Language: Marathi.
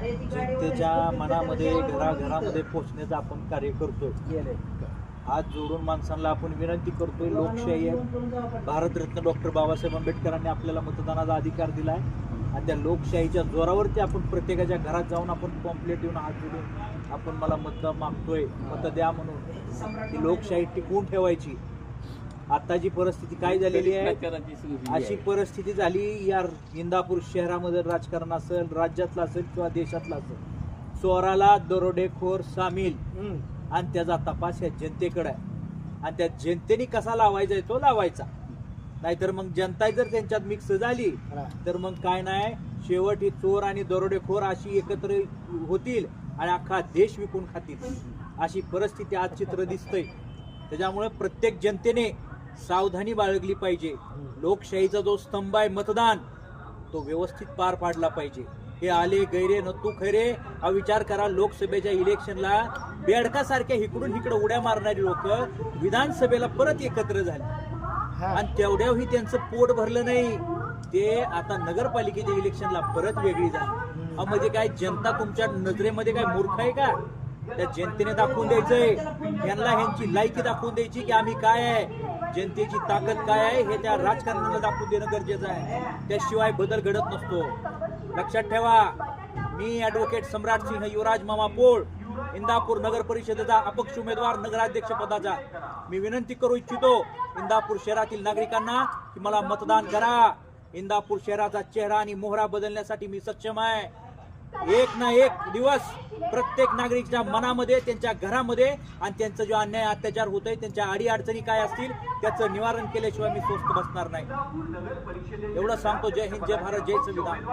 जनतेच्या मनामध्ये घराघरामध्ये पोहोचण्याचं आपण कार्य करतोय. हात जोडून माणसांना आपण विनंती करतोय लोकशाही आहे. भारतरत्न डॉक्टर बाबासाहेब आंबेडकरांनी आपल्याला मतदानाचा अधिकार दिला आहे आणि त्या लोकशाहीच्या जोरावरती आपण प्रत्येकाच्या घरात जाऊन आपण पॉम्पलेट येऊन हात जोडून आपण मला मत मागतोय मत द्या म्हणून. ती लोकशाही टिकवून ठेवायची. आताची परिस्थिती काय झालेली आहे? अशी परिस्थिती झाली या इंदापूर शहरामध्ये राजकारण असेल राज्यातलं असेल किंवा देशातलं असेल चोराला दरोडेखोर सामील. आणि त्याचा तपास या जनतेकडे आहे. आणि त्या जनतेने कसा लावायचा आहे तो लावायचा. नाहीतर मग जनता जर त्यांच्यात मिक्स झाली तर मग काय नाही शेवट ही चोर आणि दरोडेखोर अशी एकत्र होतील आणि अख्खा देश विकून खातील. अशी परिस्थिती आज चित्र दिसतंय. त्याच्यामुळे प्रत्येक जनतेने सावधानी बाळगली पाहिजे. लोकशाहीचा जो स्तंभ आहे मतदान तो व्यवस्थित पार पाडला पाहिजे. हे आले गैरे नतू खैरे हा विचार करा लोकसभेच्या इलेक्शनला बेडकासारख्या इकडून इकडे उड्या मारणारी लोक विधानसभेला परत एकत्र झाली. आणि तेवढ्याही त्यांचं पोट भरलं नाही. ते आता नगरपालिकेच्या इलेक्शनला परत वेगळी झाली. म्हणजे काय जनता तुमच्या नजरेमध्ये काय मूर्ख आहे का? त्या जनतेने दाखवून द्यायचंय. यांना ह्यांची लायकी दाखवून द्यायची की आम्ही काय आहे? जनतेची ताकद काय आहे हे त्या राजकारणाला दाखवून देणं गरजेचं आहे. त्याशिवाय बदल घडत नसतो. लक्षात ठेवा मी ऍडव्होकेट सम्राट सिंह युवराज मामा पोळ इंदापूर नगर परिषदेचा अपक्ष उमेदवार नगराध्यक्ष पदाचा. मी विनंती करू इच्छितो इंदापूर शहरातील नागरिकांना की मला मतदान करा. इंदापूर शहराचा चेहरा आणि मोहरा बदलण्यासाठी मी सक्षम आहे. एक ना एक दिवस प्रत्येक नागरिकच्या मनामध्ये त्यांच्या घरामध्ये आणि त्यांचा जो अन्याय अत्याचार होत आहे त्यांच्या अडीअडचणी काय असतील त्याचं निवारण केल्याशिवाय मी स्वस्थ बसणार नाही. एवढं सांगतो जय हिंद जय भारत जय संविधान.